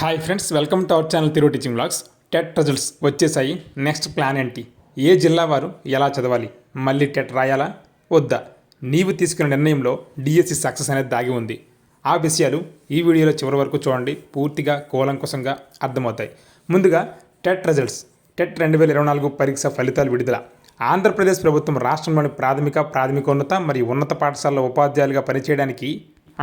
Hi friends welcome to our channel తిరుగు teaching blogs TET results వచ్చేసాయి. Next plan ఏంటి? ఏ జిల్లా వారు ఎలా చదవాలి? మళ్ళీ టెట్ రాయాలా? వద్దా? నీవు తీసుకున్న నిర్ణయంలో డిఎస్సి సక్సెస్ అనేది దాగి ఉంది. ఆ విషయాలు ఈ వీడియోలో చివరి వరకు చూడండి. పూర్తిగా కూలంకుశంగా అర్థమవుతాయి. ముందుగా టెట్ రిజల్ట్స్ టెట్ రెండు వేల ఇరవై నాలుగు పరీక్ష ఫలితాలు విడుదల. ఆంధ్రప్రదేశ్ ప్రభుత్వం రాష్ట్రంలోని ప్రాథమిక ప్రాథమికోన్నత మరియు ఉన్నత పాఠశాలలో ఉపాధ్యాయులుగా పనిచేయడానికి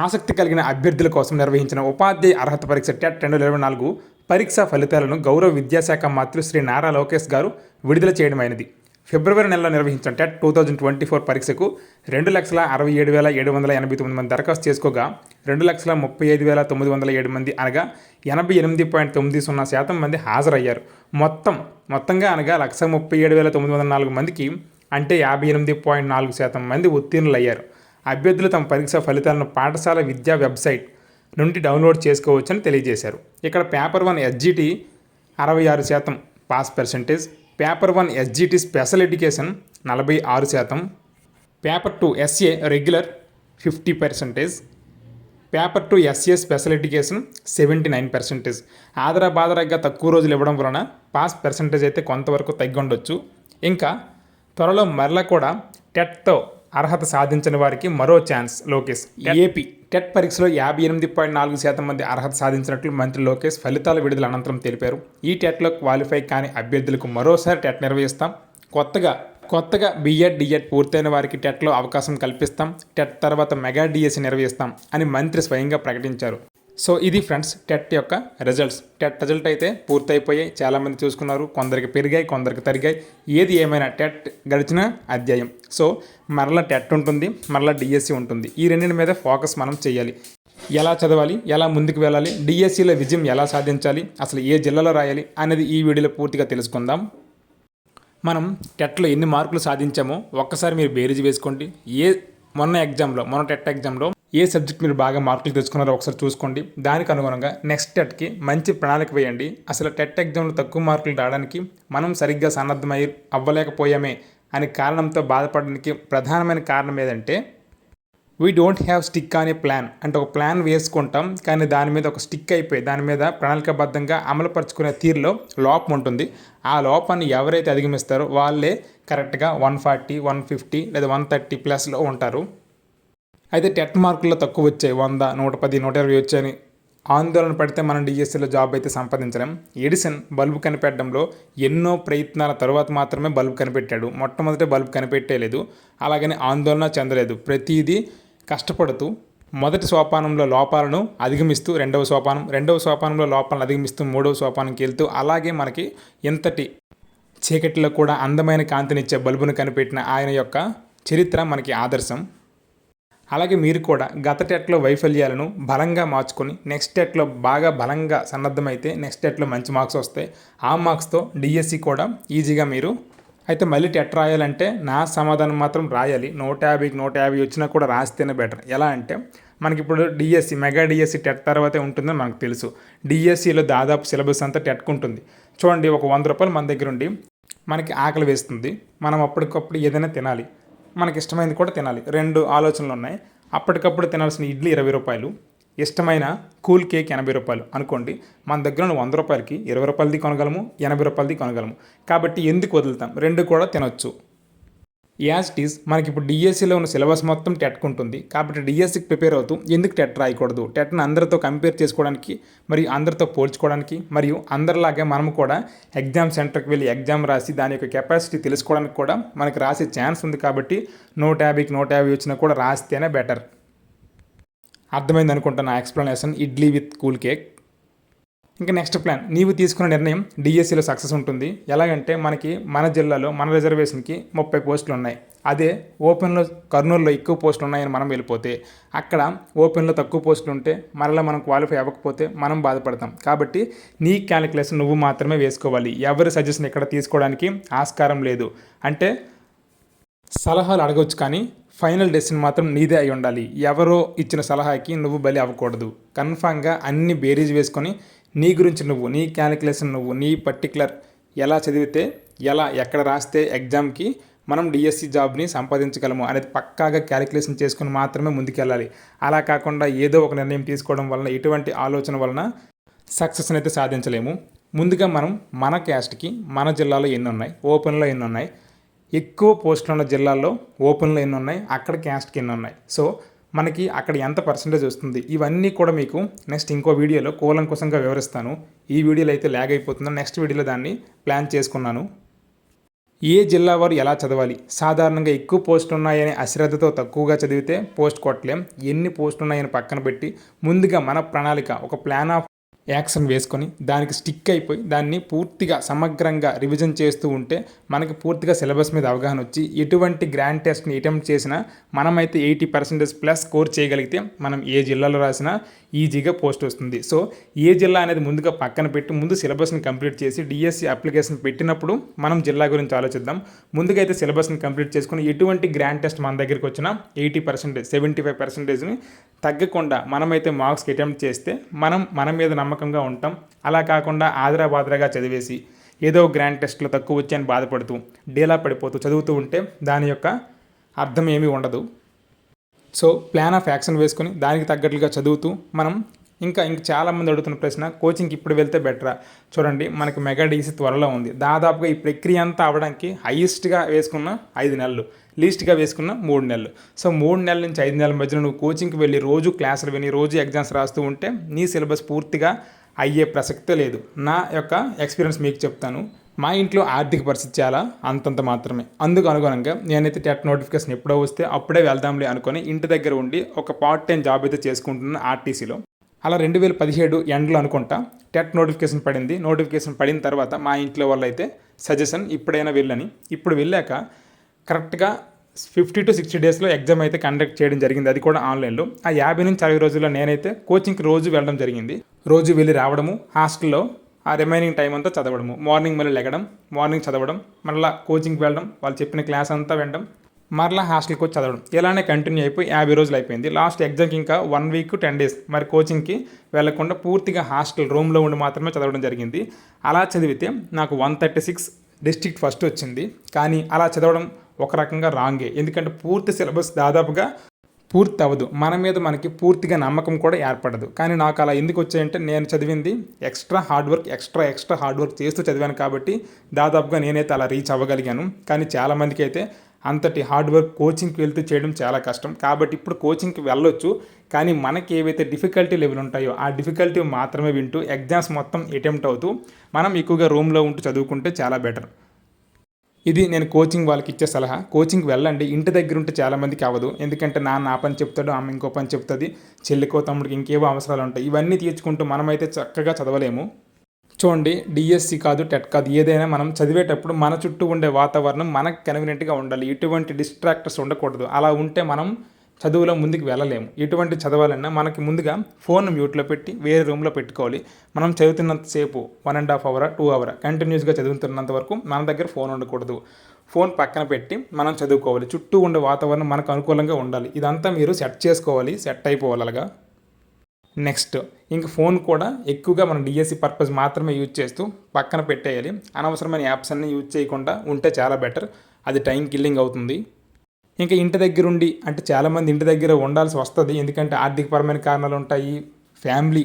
ఆసక్తి కలిగిన అభ్యర్థుల కోసం నిర్వహించిన ఉపాధ్యాయ అర్హత పరీక్ష టెట్ రెండు ఇరవై నాలుగు పరీక్ష ఫలితాలను గౌరవ విద్యాశాఖ మంత్రి శ్రీ నారా లోకేష్ గారు విడుదల చేయడమైనది. ఫిబ్రవరి నెలలో నిర్వహించిన TET two thousand twenty four పరీక్షకు రెండు లక్షల అరవై ఏడు వేల ఏడు వందల ఎనభై తొమ్మిది మంది దరఖాస్తు చేసుకోగా రెండు లక్షల ముప్పై ఐదు వేల తొమ్మిది వందల ఏడు మంది అనగా ఎనభై ఎనిమిది పాయింట్ తొమ్మిది సున్నా శాతం మంది హాజరయ్యారు. మొత్తం మొత్తంగా అనగా లక్ష ముప్పై ఏడు వేల తొమ్మిది వందల నాలుగు మందికి అంటే యాభై ఎనిమిది పాయింట్ నాలుగు శాతం మంది ఉత్తీర్ణులయ్యారు. అభ్యర్థులు తమ పరీక్ష ఫలితాలను పాఠశాల విద్యా వెబ్సైట్ నుండి డౌన్లోడ్ చేసుకోవచ్చని తెలియజేశారు. ఇక్కడ పేపర్ వన్ ఎస్జిటి అరవై ఆరు శాతం pass percentage paper one SGT special education నలభై ఆరు శాతం paper two SA regular fifty percentage paper two SA special education seventy nine percentage. ఆదరా బాదరాగా తక్కువ రోజులు ఇవ్వడం వలన పాస్ పర్సెంటేజ్ అయితే కొంతవరకు తగ్గి ఉండొచ్చు ఇంకా త్వరలో మరలా కూడా టెట్తో అర్హత సాధించని వారికి మరో ఛాన్స్. లోకేష్ ఏపీ టెట్ పరీక్షలో యాభై ఎనిమిది పాయింట్ నాలుగు శాతం మంది అర్హత సాధించినట్లు మంత్రి లోకేష్ ఫలితాల విడుదల అనంతరం తెలిపారు. ఈ టెట్లో క్వాలిఫై కాని అభ్యర్థులకు మరోసారి టెట్ నిర్వహిస్తాం. కొత్తగా కొత్తగా బీఎడ్ డిఎడ్ పూర్తయిన వారికి టెట్లో అవకాశం కల్పిస్తాం. టెట్ తర్వాత మెగా డిఎస్సి నిర్వహిస్తాం అని మంత్రి స్వయంగా ప్రకటించారు. సో ఇది ఫ్రెండ్స్ టెట్ యొక్క రిజల్ట్స్ టెట్ రిజల్ట్ అయితే పూర్తయిపోయాయి. చాలామంది చూసుకున్నారు. కొందరికి పెరిగాయి కొందరికి తరిగాయి. ఏది ఏమైనా టెట్ గడిచిన అధ్యాయం. సో మరలా టెట్ ఉంటుంది మరలా డిఎస్సి ఉంటుంది. ఈ రెండింటి మీద ఫోకస్ మనం చేయాలి. ఎలా చదవాలి ఎలా ముందుకు వెళ్ళాలి డిఎస్సిలో విజయం ఎలా సాధించాలి అసలు ఏ జిల్లాలో రాయాలి అనేది ఈ వీడియోలో పూర్తిగా తెలుసుకుందాం. మనం టెట్లో ఎన్ని మార్కులు సాధించామో ఒక్కసారి మీరు బేరీజ్ వేసుకోండి. ఏ మొన్న ఎగ్జామ్లో మొన్న టెట్ ఎగ్జామ్లో ఏ సబ్జెక్ట్ మీరు బాగా మార్కులు తెచ్చుకున్నారో ఒకసారి చూసుకోండి. దానికి అనుగుణంగా నెక్స్ట్ టెట్కి మంచి ప్రణాళిక వేయండి. అసలు టెట్ ఎగ్జామ్లో తక్కువ మార్కులు రావడానికి మనం సరిగ్గా సన్నద్ధమై అవ్వలేకపోయామే అనే కారణంతో బాధపడడానికి ప్రధానమైన కారణం ఏదంటే వీ డోంట్ హ్యావ్ స్టిక్ అనే ప్లాన్ అంటే ఒక ప్లాన్ వేసుకుంటాం కానీ దాని మీద ఒక స్టిక్ అయిపోయి దాని మీద ప్రణాళికబద్ధంగా అమలుపరుచుకునే తీరులో లోపం ఉంటుంది. ఆ లోపాన్ని ఎవరైతే అధిగమిస్తారో వాళ్ళే కరెక్ట్గా వన్ ఫార్టీ వన్ ఫిఫ్టీ లేదా వన్ థర్టీ ప్లస్లో ఉంటారు. అయితే టెట్ మార్కుల్లో తక్కువ వచ్చాయి వంద నూట పది నూట ఇరవై వచ్చాయని. ఆందోళన పడితే మనం డిఎస్సిలో జాబ్ అయితే సంపాదించలేం. ఎడిసన్ బల్బు కనిపెట్టడంలో ఎన్నో ప్రయత్నాల తర్వాత మాత్రమే బల్బు కనిపెట్టాడు. మొట్టమొదటి బల్బు కనిపెట్టేలేదు అలాగని ఆందోళన చెందలేదు. ప్రతిదీ కష్టపడుతూ మొదటి సోపానంలో లోపాలను అధిగమిస్తూ రెండవ సోపానం రెండవ సోపానంలో లోపాలను అధిగమిస్తూ మూడవ సోపానంకి వెళ్తూ అలాగే మనకి ఎంతటి చీకటిలో కూడా అందమైన కాంతినిచ్చే బల్బును కనిపెట్టిన ఆయన యొక్క చరిత్ర మనకి ఆదర్శం. అలాగే మీరు కూడా గత టెట్లో వైఫల్యాలను బలంగా మార్చుకొని నెక్స్ట్ టెట్లో బాగా బలంగా సన్నద్ధమైతే నెక్స్ట్ టెట్లో మంచి మార్క్స్ వస్తాయి. ఆ మార్క్స్తో డిఎస్సి కూడా ఈజీగా మీరు అయితే మళ్ళీ టెట్ రాయాలంటే నా సమాధానం మాత్రం రాయాలి. నూట యాభైకి నూట యాభై వచ్చినా కూడా రాస్తేనే బెటర్. ఎలా అంటే మనకి ఇప్పుడు డిఎస్సి మెగా డిఎస్సి టెట్ తర్వాతే ఉంటుందని మనకు తెలుసు. డిఎస్సిలో దాదాపు సిలబస్ అంతా టెట్కుంటుంది చూడండి ఒక వంద రూపాయలు మన దగ్గర ఉండి మనకి ఆకలి వేస్తుంది. మనం అప్పటికప్పుడు ఏదైనా తినాలి. మనకి ఇష్టమైనది కూడా తినాలి. రెండు ఆలోచనలు ఉన్నాయి. అప్పటికప్పుడు తినాల్సిన ఇడ్లీ ఇరవై రూపాయలు. ఇష్టమైన కూల్ కేక్ ఎనభై రూపాయలు. అనుకోండి మన దగ్గర వంద రూపాయలకి ఇరవై రూపాయలది కొనగలము ఎనభై రూపాయలది కొనగలము. కాబట్టి ఎందుకు వదులుతాం? రెండు కూడా తినొచ్చు. యాజ్ టీస్ మనకి ఇప్పుడు డిఎస్సిలో ఉన్న సిలబస్ మొత్తం టెట్ ఉంటుంది. కాబట్టి డిఎస్సికి ప్రిపేర్ అవుతూ ఎందుకు టెట్ రాయకూడదు? టెట్ని అందరితో కంపేర్ చేసుకోవడానికి మరియు అందరితో పోల్చుకోవడానికి మరియు అందరిలాగే మనం కూడా ఎగ్జామ్ సెంటర్కి వెళ్ళి ఎగ్జామ్ రాసి దాని యొక్క కెపాసిటీ తెలుసుకోవడానికి కూడా మనకి రాసే ఛాన్స్ ఉంది కాబట్టి నూట యాభైకి నూట యాభై వచ్చినా కూడా రాస్తేనే బెటర్. అర్థమైంది అనుకుంటా నా explanation? Idli with cool cake. ఇంకా నెక్స్ట్ ప్లాన్ నీవు తీసుకున్న నిర్ణయం డిఎస్సిలో సక్సెస్ ఉంటుంది. ఎలాగంటే మనకి మన జిల్లాలో మన రిజర్వేషన్కి ముప్పై పోస్టులు ఉన్నాయి. అదే ఓపెన్లో కర్నూలులో ఎక్కువ పోస్టులు ఉన్నాయని మనం వెళ్ళిపోతే అక్కడ ఓపెన్లో తక్కువ పోస్టులు ఉంటే మరలా మనం క్వాలిఫై అవ్వకపోతే మనం బాధపడతాం. కాబట్టి నీ క్యాలిక్యులేషన్ నువ్వు మాత్రమే వేసుకోవాలి. ఎవరి సజెషన్ ఇక్కడ తీసుకోవడానికి ఆస్కారం లేదు. అంటే సలహాలు అడగవచ్చు కానీ ఫైనల్ డెసిషన్ మాత్రం నీదే అయి ఉండాలి. ఎవరో ఇచ్చిన సలహాకి నువ్వు బలి అవ్వకూడదు. కన్ఫామ్గా అన్ని బేరీజ్ వేసుకొని నీ గురించి నువ్వు నీ క్యాలిక్యులేషన్ నువ్వు నీ పర్టికులర్ ఎలా చదివితే ఎలా ఎక్కడ రాస్తే ఎగ్జామ్కి మనం డిఎస్సి జాబ్ని సంపాదించగలము అనేది పక్కాగా క్యాలిక్యులేషన్ చేసుకుని మాత్రమే ముందుకెళ్ళాలి. అలా కాకుండా ఏదో ఒక నిర్ణయం తీసుకోవడం వలన ఎటువంటి ఆలోచన వలన సక్సెస్ అయితే సాధించలేము. ముందుగా మనం మన క్యాస్ట్కి మన జిల్లాలో ఎన్ని ఉన్నాయి ఓపెన్లో ఎన్ని ఉన్నాయి ఎక్కువ పోస్టులు ఉన్న జిల్లాల్లో ఓపెన్లో ఎన్ని ఉన్నాయి అక్కడ క్యాస్ట్కి ఎన్ని ఉన్నాయి. సో మనకి అక్కడ ఎంత పర్సంటేజ్ వస్తుంది? ఇవన్నీ కూడా మీకు నెక్స్ట్ ఇంకో వీడియోలో కూలంకుశంగా వివరిస్తాను. ఈ వీడియోలో అయితే ల్యాగ్ అయిపోతుందో నెక్స్ట్ వీడియోలో దాన్ని ప్లాన్ చేసుకున్నాను. ఏ జిల్లా వారు ఎలా చదవాలి? సాధారణంగా ఎక్కువ పోస్టులు ఉన్నాయని అశ్రద్ధతో తక్కువగా చదివితే పోస్ట్ కొట్టలేం. ఎన్ని పోస్టులు ఉన్నాయని పక్కన పెట్టి ముందుగా మన ప్రణాళిక ఒక ప్లాన్ ఆఫ్ యాక్షన్ వేసుకొని దానికి స్టిక్ అయిపోయి దాన్ని పూర్తిగా సమగ్రంగా రివిజన్ చేస్తూ ఉంటే మనకి పూర్తిగా సిలబస్ మీద అవగాహన వచ్చి ఎటువంటి గ్రాండ్ టెస్ట్ని అటెంప్ట్ చేసినా మనమైతే ఎయిటీ పర్సెంటేజ్ ప్లస్ స్కోర్ చేయగలిగితే మనం ఏ జిల్లాలో రాసినా ఈజీగా పోస్ట్ వస్తుంది. సో ఏ జిల్లా అనేది ముందుగా పక్కన పెట్టి ముందు సిలబస్ని కంప్లీట్ చేసి డిఎస్సి అప్లికేషన్ పెట్టినప్పుడు మనం జిల్లా గురించి ఆలోచిద్దాం. ముందుగా అయితే సిలబస్ని కంప్లీట్ చేసుకుని ఎటువంటి గ్రాండ్ టెస్ట్ మన దగ్గరికి వచ్చినా ఎయిటీ పర్సెంటేజ్ సెవెంటీ ఫైవ్ పర్సెంటేజ్ని తగ్గకుండా మనమైతే మార్క్స్కి అటెంప్ట్ చేస్తే మనం మన మీద నమ్మకం నమ్మకంగా ఉంటాం. అలా కాకుండా ఆదరాబాదరాగా చదివేసి ఏదో గ్రాండ్ టెస్ట్లో తక్కువ వచ్చాయని బాధపడుతూ డేలా పడిపోతూ చదువుతూ ఉంటే దాని యొక్క అర్థం ఏమీ ఉండదు. సో ప్లాన్ ఆఫ్ యాక్షన్ వేసుకొని దానికి తగ్గట్లుగా చదువుతూ మనం ఇంకా ఇంక చాలామంది అడుగుతున్న ప్రశ్న కోచింగ్కి ఇప్పుడు వెళ్తే బెటరా చూడండి మనకి మెగా డీసీ త్వరలో ఉంది. దాదాపుగా ఈ ప్రక్రియ అంతా అవడానికి హైయెస్ట్గా వేసుకున్న ఐదు నెలలు లీస్ట్గా వేసుకున్న మూడు నెలలు. సో మూడు నెలల నుంచి ఐదు నెలల మధ్యలో నువ్వు కోచింగ్కి వెళ్ళి రోజు క్లాసులు విని రోజు ఎగ్జామ్స్ రాస్తూ ఉంటే నీ సిలబస్ పూర్తిగా అయ్యే ప్రసక్తే లేదు. నా యొక్క ఎక్స్పీరియన్స్ మీకు చెప్తాను. మా ఇంట్లో ఆర్థిక పరిస్థితి చాలా అంతంత మాత్రమే. అందుకు అనుగుణంగా నేనైతే టెట్ నోటిఫికేషన్ ఎప్పుడో వస్తే అప్పుడే వెళ్దాంలే అనుకొని ఇంటి దగ్గర ఉండి ఒక పార్ట్ టైం జాబ్ అయితే చేసుకుంటున్నాను ఆర్టీసీలో అలా రెండు వేల పదిహేడు ఎండ్లో అనుకుంటా టెట్ నోటిఫికేషన్ పడింది. నోటిఫికేషన్ పడిన తర్వాత మా ఇంట్లో వాళ్ళు అయితే సజెషన్ ఇప్పుడైనా వెళ్ళని. ఇప్పుడు వెళ్ళాక కరెక్ట్గా ఫిఫ్టీ టు సిక్స్టీ డేస్లో ఎగ్జామ్ అయితే కండక్ట్ చేయడం జరిగింది. అది కూడా ఆన్లైన్లో. ఆ యాభై నుంచి అరవై రోజుల్లో నేనైతే కోచింగ్కి రోజు వెళ్ళడం జరిగింది. రోజు వెళ్ళి రావడము హాస్టల్లో ఆ రిమైనింగ్ టైం అంతా చదవడము మార్నింగ్ మళ్ళీ లెగడం మార్నింగ్ చదవడం మళ్ళీ కోచింగ్కి వెళ్ళడం వాళ్ళు చెప్పిన క్లాస్ అంతా వినడం మరలా హాస్టల్కి వచ్చి చదవడం. ఇలానే కంటిన్యూ అయిపోయి యాభై రోజులు అయిపోయింది. లాస్ట్ ఎగ్జామ్కి ఇంకా వన్ వీక్ టెన్ డేస్ మరి కోచింగ్కి వెళ్ళకుండా పూర్తిగా హాస్టల్ రూమ్లో ఉండి మాత్రమే చదవడం జరిగింది. అలా చదివితే నాకు one thirty six district first వచ్చింది. కానీ అలా చదవడం ఒక రకంగా రాంగే ఎందుకంటే పూర్తి సిలబస్ దాదాపుగా పూర్తి అవ్వదు. మన మీద మనకి పూర్తిగా నమ్మకం కూడా ఏర్పడదు. కానీ నాకు అలా ఎందుకు వచ్చాయంటే నేను చదివింది extra hard work extra extra hard work చేస్తూ చదివాను కాబట్టి దాదాపుగా నేనైతే అలా రీచ్ అవ్వగలిగాను. కానీ చాలామందికి అయితే అంతటి హార్డ్ వర్క్ కోచింగ్కి వెళ్తూ చేయడం చాలా కష్టం. కాబట్టి ఇప్పుడు కోచింగ్కి వెళ్ళొచ్చు. కానీ మనకి ఏవైతే డిఫికల్టీ లెవెల్ ఉంటాయో ఆ డిఫికల్టీ మాత్రమే వింటూ ఎగ్జామ్స్ మొత్తం అటెంప్ట్ అవుతూ మనం ఎక్కువగా రూమ్లో ఉంటూ చదువుకుంటే చాలా బెటర్ ఇది నేను కోచింగ్ వాళ్ళకి ఇచ్చే సలహా. కోచింగ్కి వెళ్ళండి. ఇంటి దగ్గర ఉంటే చాలామందికి అవ్వదు. ఎందుకంటే నాన్న ఆ పని చెప్తాడు ఆమె ఇంకో పని చెప్తుంది చెల్లికో తమ్ముడికి ఇంకేవో అవసరాలు ఉంటాయి. ఇవన్నీ తీర్చుకుంటూ మనమైతే చక్కగా చదవలేము. చూడండి డిఎస్సి కాదు టెట్ కాదు ఏదైనా మనం చదివేటప్పుడు మన చుట్టూ ఉండే వాతావరణం మనకు కన్వీనియంట్గా ఉండాలి. ఎటువంటి డిస్ట్రాక్టర్స్ ఉండకూడదు. అలా ఉంటే మనం చదువులో ముందుకు వెళ్ళలేము. ఎటువంటి చదవాలన్నా మనకి ముందుగా ఫోన్ మ్యూట్లో పెట్టి వేరే రూమ్లో పెట్టుకోవాలి. మనం చదువుతున్నంతసేపు one and half hour two hour కంటిన్యూస్గా చదువుతున్నంత వరకు మన దగ్గర ఫోన్ ఉండకూడదు. ఫోన్ పక్కన పెట్టి మనం చదువుకోవాలి. చుట్టూ ఉండే వాతావరణం మనకు అనుకూలంగా ఉండాలి. ఇదంతా మీరు సెట్ చేసుకోవాలి. సెట్ అయిపోవాలి అలాగా. నెక్స్ట్. ఇంక ఫోన్ కూడా ఎక్కువగా మనం డిఎస్సి పర్పస్ మాత్రమే యూజ్ చేస్తూ పక్కన పెట్టేయాలి. అనవసరమైన యాప్స్ అన్నీ యూజ్ చేయకుండా ఉంటే చాలా బెటర్. అది టైం కిల్లింగ్ అవుతుంది. ఇంకా ఇంటి దగ్గర ఉండి అంటే చాలామంది ఇంటి దగ్గర ఉండాల్సి వస్తుంది. ఎందుకంటే ఆర్థికపరమైన కారణాలు ఉంటాయి. ఫ్యామిలీ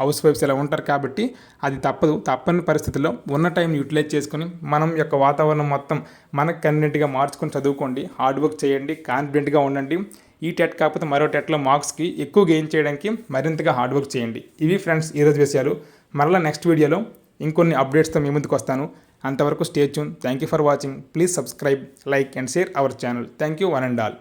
హౌస్ వైఫ్స్ ఇలా ఉంటారు కాబట్టి అది తప్పదు. తప్పని పరిస్థితుల్లో ఉన్న టైం యూటిలైజ్ చేసుకుని మనం యొక్క వాతావరణం మొత్తం మనకు కన్వీనెంట్గా మార్చుకొని చదువుకోండి. హార్డ్ వర్క్ చేయండి. కాన్ఫిడెంట్గా ఉండండి. ఈ టెట్ కాకపోతే మరో టెట్లో మార్క్స్కి ఎక్కువ గెయిన్ చేయడానికి మరింతగా హార్డ్ వర్క్ చేయండి. ఇవి ఫ్రెండ్స్ ఈరోజు విషయాలు. మరలా నెక్స్ట్ వీడియోలో ఇంకొన్ని అప్డేట్స్తో మీ ముందుకు వస్తాను. అంతవరకు stay tune thank you for watching please subscribe like and share our channel thank you one and all